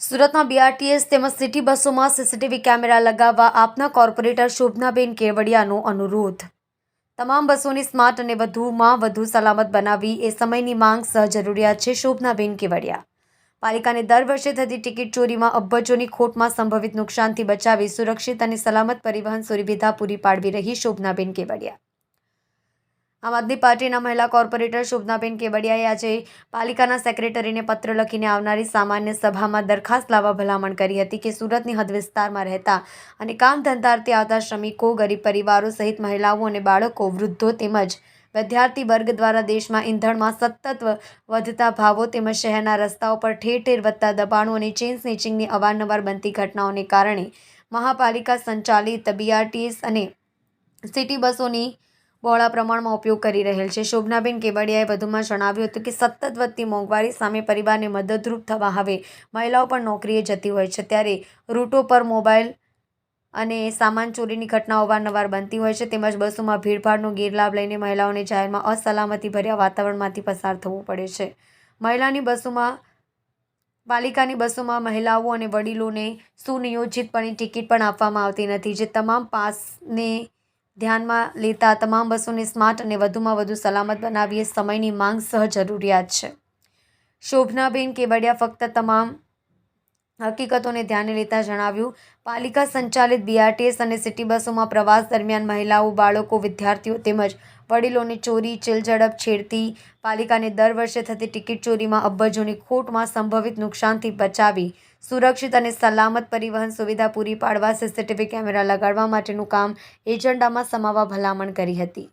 સુરતમાં બીઆરટીએસ તેમજ સિટી બસોમાં સીસીટીવી કેમેરા લગાવવા આપના કોર્પોરેટર શોભનાબેન કેવડિયાનો અનુરોધ. તમામ બસોની સ્માર્ટ અને વધુમાં વધુ સલામત બનાવવી એ સમયની માંગ સહજરૂરિયાત છે શોભનાબેન કેવડિયા. પાલિકાને દર વર્ષે થતી ટિકિટ ચોરીમાં અબજોની ખોટમાં સંભવિત નુકસાનથી બચાવી સુરક્ષિત અને સલામત પરિવહન સુવિધા પૂરી પાડવી રહી શોભનાબેન કેવડિયા. આમ આદમી પાર્ટીના મહિલા કોર્પોરેટર શોભનાબેન કેવડિયાએ આજે પાલિકાના સેક્રેટરીને પત્ર લખીને આવનારી સામાન્ય સભામાં દરખાસ્ત લાવવા ભલામણ કરી હતી કે સુરતની હદ વિસ્તારમાં રહેતા અને કામ ધંધારથી આવતા શ્રમિકો, ગરીબ પરિવારો સહિત મહિલાઓ અને બાળકો, વૃદ્ધો તેમજ વિદ્યાર્થી વર્ગ દ્વારા દેશમાં ઈંધણમાં સતત વધતા ભાવો તેમજ શહેરના રસ્તાઓ પર ઠેર ઠેર વધતા દબાણો અને ચેઇન સ્નેચિંગની અવારનવાર બનતી ઘટનાઓને કારણે મહાપાલિકા સંચાલિત બીઆરટીએસ અને સિટી બસોની બહોળા પ્રમાણમાં ઉપયોગ કરી રહેલ છે. શોભનાબેન કેવડિયાએ વધુમાં જણાવ્યું હતું કે, સતત વધતી મોંઘવારી સામે પરિવારને મદદરૂપ થવા હવે મહિલાઓ પણ નોકરીએ જતી હોય છે. ત્યારે રૂટો પર મોબાઈલ અને સામાન ચોરીની ઘટનાઓ અવારનવાર બનતી હોય છે. તેમજ બસોમાં ભીડભાડનો ગેરલાભ લઈને મહિલાઓને જાહેરમાં અસલામતી ભર્યા વાતાવરણમાંથી પસાર થવું પડે છે. મહિલાની બસોમાં પાલિકાની બસોમાં મહિલાઓ અને વડીલોને સુનિયોજિતપણે ટિકિટ પણ આપવામાં આવતી નથી. જે તમામ પાસને ધ્યાનમાં લેતા તમામ બસોને સ્માર્ટ અને વધુમાં વધુ સલામત બનાવીએ સમયની માંગ સહ જરૂરિયાત છે. શોભનાબેન કેવડિયા ફક્ત તમામ હકીકતોને ધ્યાને લેતા જણાવ્યું, પાલિકા સંચાલિત બીઆરટીએસ અને સિટી બસોમાં પ્રવાસ દરમિયાન મહિલાઓ, બાળકો, વિદ્યાર્થીઓ તેમજ વડીલોની ચોરી, ચિલઝડપ છેડતી પાલિકાને દર વર્ષે થતી ટિકિટ ચોરીમાં અબજોની ખોટમાં સંભવિત નુકસાનથી બચાવી, સુરક્ષિત અને સલામત પરિવહન સુવિધા પૂરી પાડવા, સીસીટીવી કેમેરા લગાડવા માટેનું કામ એજન્ડામાં સમાવવા ભલામણ કરી હતી.